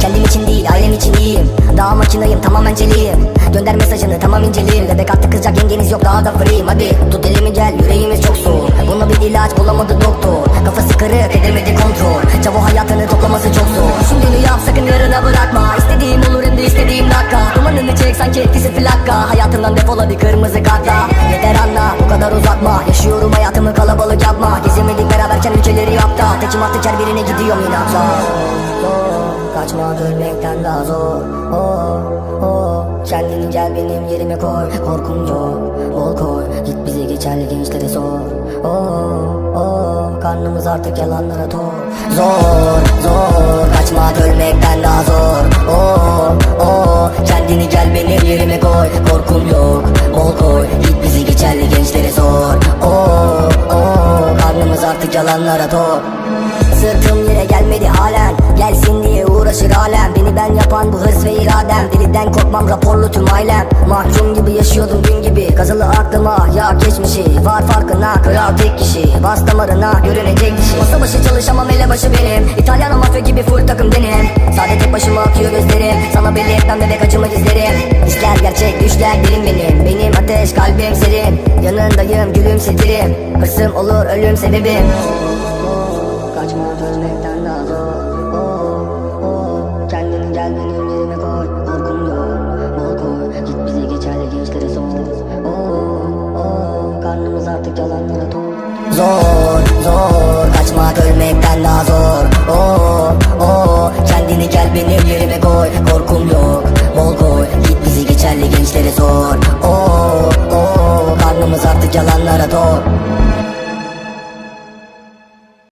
Kendim için değil ailem için iyiyim. Daha makinayım tamamen celiyim Gönder mesajını tamam inceleyim Bebek artık kızacak yengeniz yok daha da free'yim Hadi tut elimi gel yüreğimiz çok soğuk. Buna bir ilaç bulamadı doktor. Kafası kırık edemedi kontrol. Çavo hayatını toplaması çok zor. Düşündüğünü yap sakın yarına bırakma. İstediğim olur hem de istediğim dakika. Dumanını çek sanki etkisi plaka Hayatımdan defol hadi kırmızı kartla. Yeter anla bu yapta Tekim artık her birine gidiyorum inatla Zor, Kaçmak daha zor. Oh, oh. Kendini gel benim yerime koy. Korkum yok bol koy. Git bizi geçerli gençlere sor. Oh, oh. Karnımız artık yalanlara tok zor artık yalanlara tok Sırtım yere gelmedi halen Gelsin diye uğraşır alem. Beni ben yapan bu hırs ve iradem. Deliden korkmam raporlu tüm ailem. Mahkum gibi yaşıyordum dün gibi. Kazılı aklıma ya geçmişi. Var farkına kral tek kişi. Bas damarına görünecek dişi Masa başı çalışamam elebaşı benim. İtalyan mafya gibi full takım benim. Sade tek başıma akıyor gözlerim. Sana belli etmem bebek acımı gizlerim. İşler gerçek düşler derin benim. Benim ateş kalbim serin Yanındayım gülümsetirim. Hırsım olur ölüm sebebim. Kaçmak ölmekten daha zor. Oh, oh. Kendini gel benim yerime koy. Korkum yok bol koy. Git bize geçerli gençlere sor. Oh, oh. Karnımız artık yalanlara tok Zor zor. Kaçmak ölmekten daha zor. Oh, oh. Kendini gel benim yerime koy geçerli gençlere sor oh,